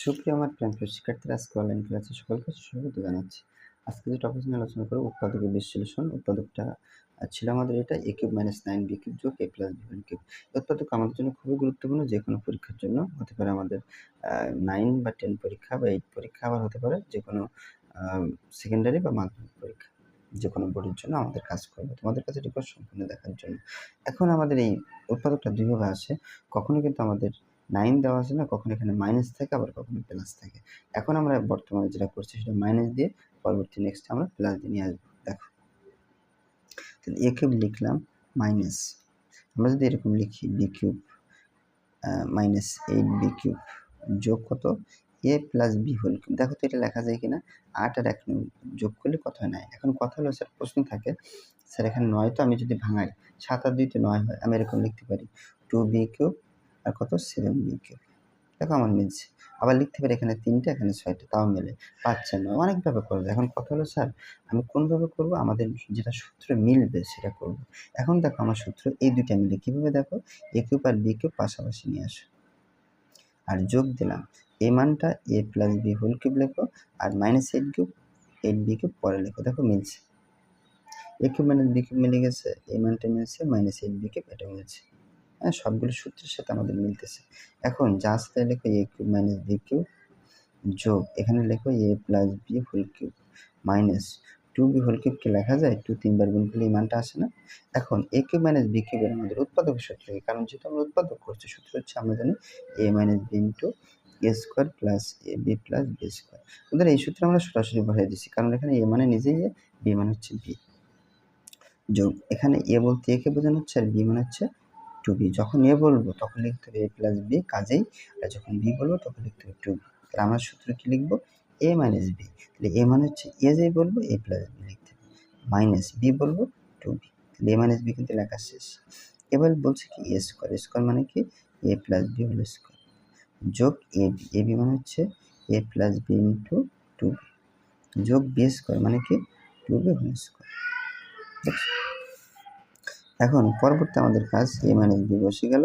সুপ্রিয় আমার প্রিয় শিক্ষার্থীরা, আজকে অনলাইন ক্লাসে সকলকে স্বাগত জানাচ্ছি। আজকে যে টপিক নিয়ে আলোচনা করব উৎপাদকের বিশ্লেষণ। উৎপাদকটা ছিল আমাদের এটা A cube minus nine B cube যোগ A plus B one cube উৎপাদক আমাদের জন্য খুবই গুরুত্বপূর্ণ, যে কোনো পরীক্ষার জন্য। হতে পারে আমাদের নাইন বা টেন পরীক্ষা বা এইট পরীক্ষা, আবার হতে পারে যে কোনো সেকেন্ডারি বা মাধ্যমিক পরীক্ষা। যে কোনো বোর্ডের জন্য আমাদের কাজ করবে। তোমাদের কাছে রিকোয়েস্ট সম্পূর্ণ দেখার জন্য। এখন আমাদের এই উৎপাদকটা দুইভাবে আসে কখনো কিন্তু আমাদের নাইন দেওয়া আছে না, কখনো এখানে মাইনাস থাকে, আবার কখনো প্লাস থাকে। এখন আমরা বর্তমানে যেটা করছি সেটা মাইনাস দিয়ে পরবর্তী নেক্সট আমরা প্লাস দিয়ে নিয়ে আসব। দেখো। তাহলে এ কিউব লিখলাম মাইনাস আমরা যদি এরকম লিখি B cube minus eight B cube যোগ কত? A plus B whole cube দেখো তো এটা লেখা যায় কিনা? আট আর এক যোগ করলে কত হয়? নাই এখন কথা হলো স্যার, প্রশ্ন থাকে, স্যার এখানে নয় তো আমি যদি ভাঙাই, সাত আর দুইতে নয় হয়, আমি এরকম লিখতে পারি। টু বি কিউব আর কত? সেভেন বি কিউব দেখো আমার মিলছে আবার লিখতে পারি এখানে তিনটে, এখানে ছয়টা, তাও মেলে। পাচ্ছে না। অনেকভাবে করব। এখন কথা হলো স্যার? আমি কোনভাবে করব? আমাদের যেটা সূত্র মিলবে সেটা করব। এখন দেখো আমার সূত্র এই দুইটা মিলে। কীভাবে দেখো? এ কিউব আর বি পাশাপাশি নিয়ে আসো। আর যোগ দিলাম। এ মানটা A plus B whole cube লেখো আর minus eight cube, eight B cube পরে লেখো। দেখো মিলছে। A cube minus B cube মিলে গেছে এই মানটা মিলছে, মাইনাস এইট বি কিউব, এটা মিলছে। হ্যাঁ সবগুলো সূত্রের সাথে আমাদের মিলতেছে। এখন যা আসতে লেখো A cube minus B cube যোগ, এখানে লেখো A plus B whole cube minus two B whole কিউবকে লেখা যায় টু তিনবার গুণ করলে এই মানটা আসে না। এখন এ কিউব মাইনাস বি কিউবের আমাদের উৎপাদক সূত্র কারণ যেহেতু আমরা উৎপাদক করছি, সূত্র হচ্ছে আমরা জানি A minus B into A square plus A B plus B square ওদের এই সূত্রে আমরা সরাসরি বসাই দিচ্ছি কারণ এখানে এ মানে নিজেই এ বি মানে হচ্ছে বি যোগ, এখানে এ বলতে একে বোঝানো হচ্ছে আর বি মানে হচ্ছে টু বি যখন এ বলব, তখন লিখতে হবে এ প্লাস বি কাজেই, আর যখন বি বলব, তখন লিখতে হবে টু বি তাহলে আমরা সূত্র কী লিখব? এ মাইনাস বি তাহলে এ মানে হচ্ছে এ যেই বলব এ প্লাস বি লিখতে হবে। মাইনাস বি বলব টু বি তাহলে এ মাইনাস বি কিন্তু লেখা শেষ। এবার বলছে কি এ স্কোয়ার স্কোয়ার মানে কি? A plus B whole square যোগ এ বি এ বি মানে হচ্ছে A plus B into two B যোগ বি স্কোয়ার মানে কি? টু বি হোল স্কোয়ার দেখছ? এখন পরবর্তী আমাদের কাজ এ মাইনাস বি বসে গেল।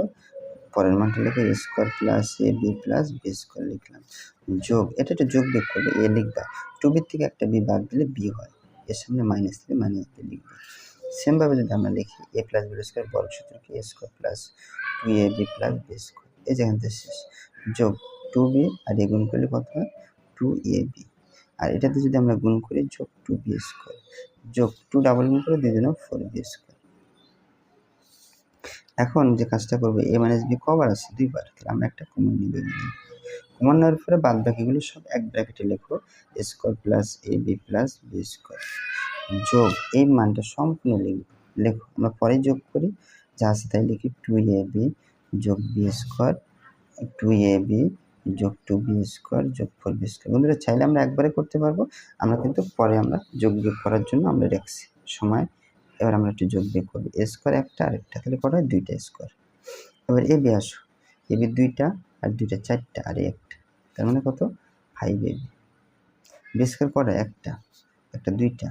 পরের মানটা লিখে A square plus A B plus B square লিখলাম। যোগ, এটা একটা যোগ বেগ করবে এ লিখবা। টু বির থেকে একটা বি বাদ দিলে বি হয়। এর সামনে মাইনাস দিলে মাইনাস বি লিখবে। সেমভাবে যদি আমরা লিখি এ প্লাস বি স্কোয়ার বর্গ সূত্রকে A square plus two A B plus B square এই যেখান থেকে শেষ। যোগ টু বি আর এ গুণ করলে কত হয়? টু এ বি আর এটাতে যদি আমরা গুণ করি, যোগ টু বি স্কোয়ার যোগ টু ডাবল গুণ করে দিয়ে ফোর বি স্কোয়ার এখন যে কাজটা করব এ মাইনাস বি কবার আছে দুইবার, তাহলে আমরা একটা কমন নিব। কমন নেওয়ার পরে বাদ বাকিগুলো সব এক ব্র্যাকেটে লেখো square plus A B plus B square যোগ, এই মানটা সম্পূর্ণ লেখো, আমরা পরে যোগ করি, যা আছে তাই লিখি টু এ বি যোগ B square two A B যোগ টু বি স্কোয়ার যোগ ফোর বি স্কোয়ার বন্ধুরা, চাইলে আমরা একবারে করতে পারব, আমরা কিন্তু পরে আমরা যোগ বিয়োগ করার জন্য আমরা রাখছি। সময় এবার আমরা একটু যোগ বিয়োগ করব। এ স্কোয়ার একটা আর একটা তাহলে কটা হয়? দুইটা স্কোয়ার এবার এ বি আসো। এ বি দুইটা আর দুইটা চারটা আর একটা। তার মানে কত? Five A B B square কটা একটা। একটা দুইটা।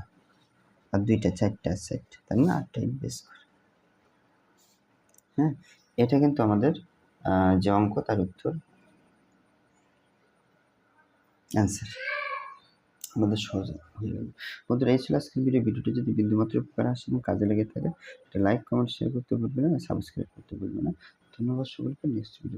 আর দুইটা চারটা চারটা। তার মানে আটটা বি স্কোয়ার হ্যাঁ? এটা কিন্তু আমাদের যে অঙ্ক তার উত্তর। অ্যান্সার আমাদের সহজ হয়ে যাবে বন্ধুরা, এই ছিল আজকের ভিডিও ভিডিওটি যদি বিন্দুমাত্র উপকার আসে কাজে লেগে থাকে এটা লাইক কমেন্ট শেয়ার করতে ভুলবে না সাবস্ক্রাইব করতে ভুলবে না। ধন্যবাদ সকলকে নেক্সট ভিডিও